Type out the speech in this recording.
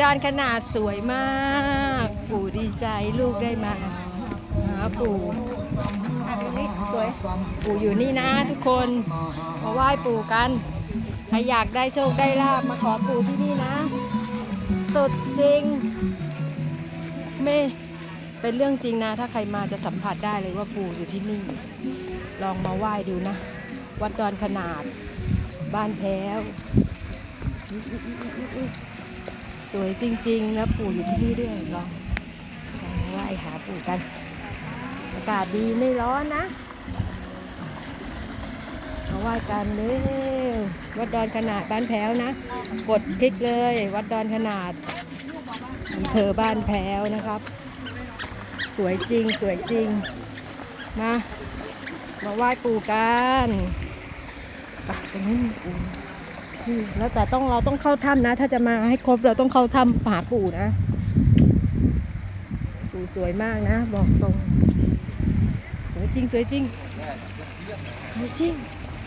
ดอนขนาดสวยมาก ปู่ดีใจลูกได้มาหาปู่อะดูนี่สวยปู่อยู่นี่นะทุกคนมาไหว้ปู่กันใครอยากได้โชคได้ลาบมาขอปู่ที่นี่นะสุดจริงไม่เป็นเรื่องจริงนะ ถ้าใครมาจะสัมผัสได้เลยว่าปู่อยู่ที่นี่ ลองมาไหว้ดูนะ วัดดอนขนาด บ้านแพ้ว สวยจริง ๆ แล้วปู่อยู่ที่นี่ด้วยลองลองมาไหว้หาปู่กัน อากาศดีไม่ร้อนนะมาไหว้กันเลยวัดดอนขนาดบ้านแพ้วนะกดคลิกเลย วัดดอนขนาดอำเภอบ้านแพ้วนะครับ สวยจริงสวยจริง มามาไหว้ปู่กันไปตรงนี้ปู่ แล้วแต่ต้องเราต้องเข้าถ้ำนะ ถ้าจะมาให้ครบเราต้องเข้าถ้ำหาปู่นะ ปู่สวยมากนะ บอกตรง สวยจริง สวยจริง สวยจริง